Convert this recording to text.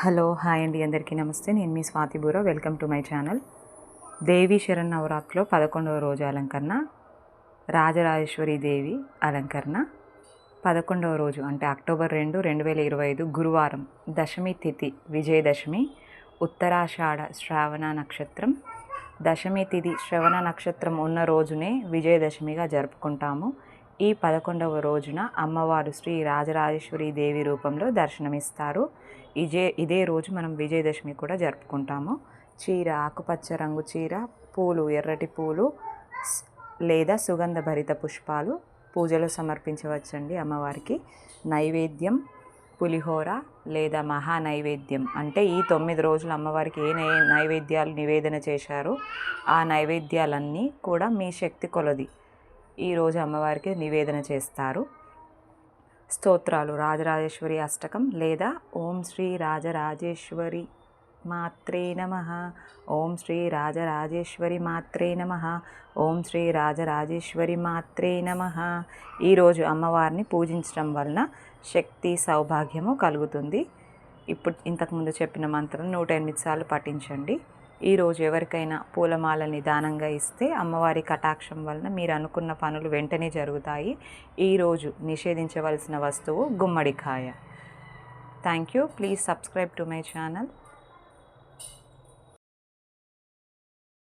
Hello hi అండి. అందరికీ నమస్తే. నేను మీ Swathi Buro welcome to my channel. Devi Sharan నవరాత్రిలో పదకొండవ రోజు అలంకరణ రాజరాజేశ్వరి దేవి అలంకరణ. పదకొండవ రోజు అంటే అక్టోబర్ రెండు రెండు వేల ఇరవై ఐదు గురువారం దశమి తిథి విజయదశమి ఉత్తరాషాఢ శ్రావణ నక్షత్రం. దశమి తిథి శ్రవణ నక్షత్రం ఉన్న రోజునే విజయదశమిగా జరుపుకుంటాము. ఈ పదకొండవ రోజున అమ్మవారు శ్రీ రాజరాజేశ్వరి దేవి రూపంలో దర్శనమిస్తారు. ఇదే ఇదే రోజు మనం విజయదశమి కూడా జరుపుకుంటాము. చీర ఆకుపచ్చ రంగు చీర పూలు ఎర్రటి పూలు లేదా సుగంధ భరిత పుష్పాలు పూజలో సమర్పించవచ్చండి అమ్మవారికి. నైవేద్యం పులిహోర లేదా మహా నైవేద్యం అంటే ఈ తొమ్మిది రోజులు అమ్మవారికి ఏ నై నైవేద్యాలు నివేదన చేశారో ఆ నైవేద్యాలన్నీ కూడా మీ శక్తి కొలది. ఈరోజు అమ్మవారికి నివేదన చేస్తారు. స్తోత్రాలు. రాజరాజేశ్వరి అష్టకం లేదా ఓం శ్రీ రాజరాజేశ్వరి మాత్రే నమ. ఓం శ్రీ రాజరాజేశ్వరి మాత్రే నమ. ఓం శ్రీ రాజరాజేశ్వరి మాత్రే నమ. ఈరోజు అమ్మవారిని పూజించడం వలన శక్తి సౌభాగ్యము కలుగుతుంది. ఇప్పుడు ఇంతకుముందు చెప్పిన మంత్రం నూట ఎనిమిది సార్లు పఠించండి. ఈరోజు ఎవరికైనా పూలమాలని దానంగా ఇస్తే అమ్మవారి కటాక్షం వలన మీరు అనుకున్న పనులు వెంటనే జరుగుతాయి. ఈరోజు నిషేధించవలసిన వస్తువు గుమ్మడికాయ. Thank you please subscribe to my channel